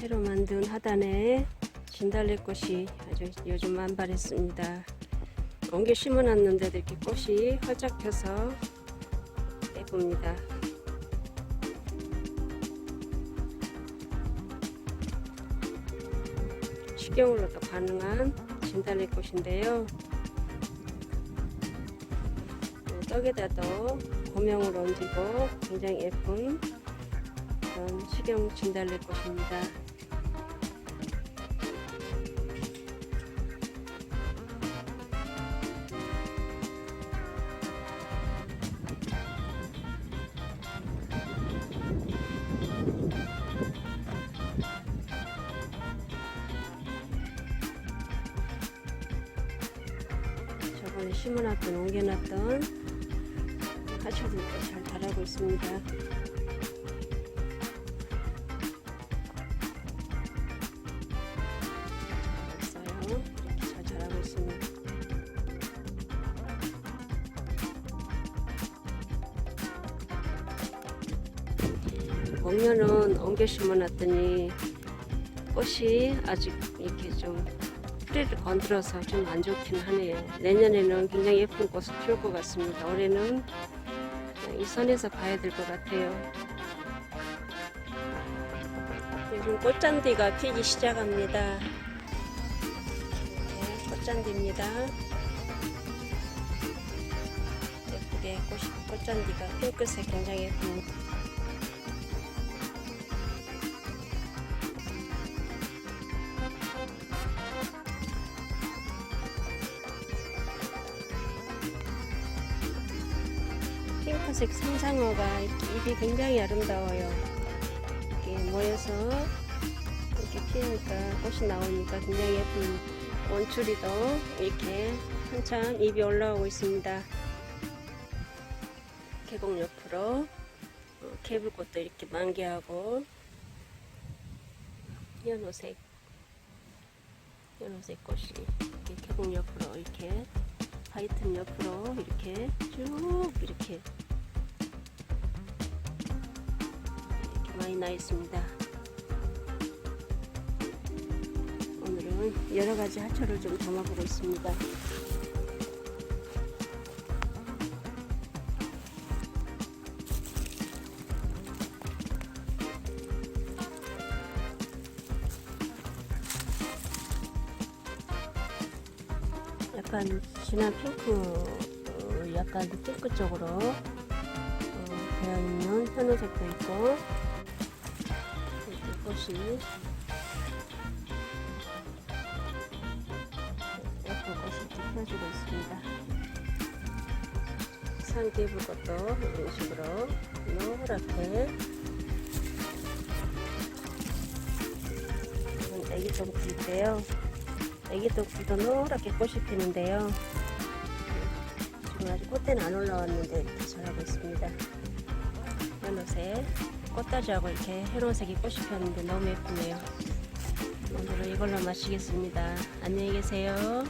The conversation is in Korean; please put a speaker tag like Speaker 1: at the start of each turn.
Speaker 1: 새로 만든 하단에 진달래꽃이 아주 요즘 만발했습니다. 옮겨 심어놨는데도 이렇게 꽃이 활짝 펴서 예쁩니다. 식용으로도 가능한 진달래꽃인데요. 어, 떡에다도 고명을 얹고 굉장히 예쁜 식용 진달래꽃입니다. 저번에 심어놨던 옮겨놨던 하초들도 잘 자라고 있습니다. 있어요. 이렇게 잘 자라고 있습니다. 목련은 옮겨 심어놨더니 꽃이 아직 이렇게 좀 뿌리를 건드려서 좀 안 좋긴 하네요. 내년에는 굉장히 예쁜 꽃을 피울 것 같습니다. 올해는 이 선에서 봐야 될 것 같아요. 요즘 꽃잔디가 피기 시작합니다. 네, 꽃잔디입니다. 예쁘게 꽃이, 꽃잔디가 핑크색 굉장히 예쁩니다. 핑크색 상상어가 입이 굉장히 아름다워요. 이렇게 모여서 이렇게 피우니까 꽃이 나오니까 굉장히 예쁜 원추리도 이렇게 한참 입이 올라오고 있습니다. 계곡 옆으로 어, 개불꽃도 이렇게 만개하고 연호색 연호색 꽃이 이렇게 계곡 옆으로 이렇게 하이튼 옆으로 이렇게 쭉 이렇게 이렇게 많이 나 있습니다. 오늘은 여러 가지 하초를 좀 담아보고 있습니다. 약간 진한 핑크, 어, 약간 핑크 쪽으로 어, 되어 있는 현우색도 있고 이렇게 꽃이 예쁜 꽃이 이렇게 펴지고 있습니다. 산기부 것도 이런 식으로 노랗게 애기 동풀인데요. 애기 동풀도 노랗게 꽃이 피는데요. 지금 아직 꽃대는 안 올라왔는데 이렇게 자라고 있습니다. 연호색 꽃다지하고 이렇게 해로색이 꽃이 폈는데 너무 예쁘네요. 오늘은 이걸로 마치겠습니다. 안녕히 계세요.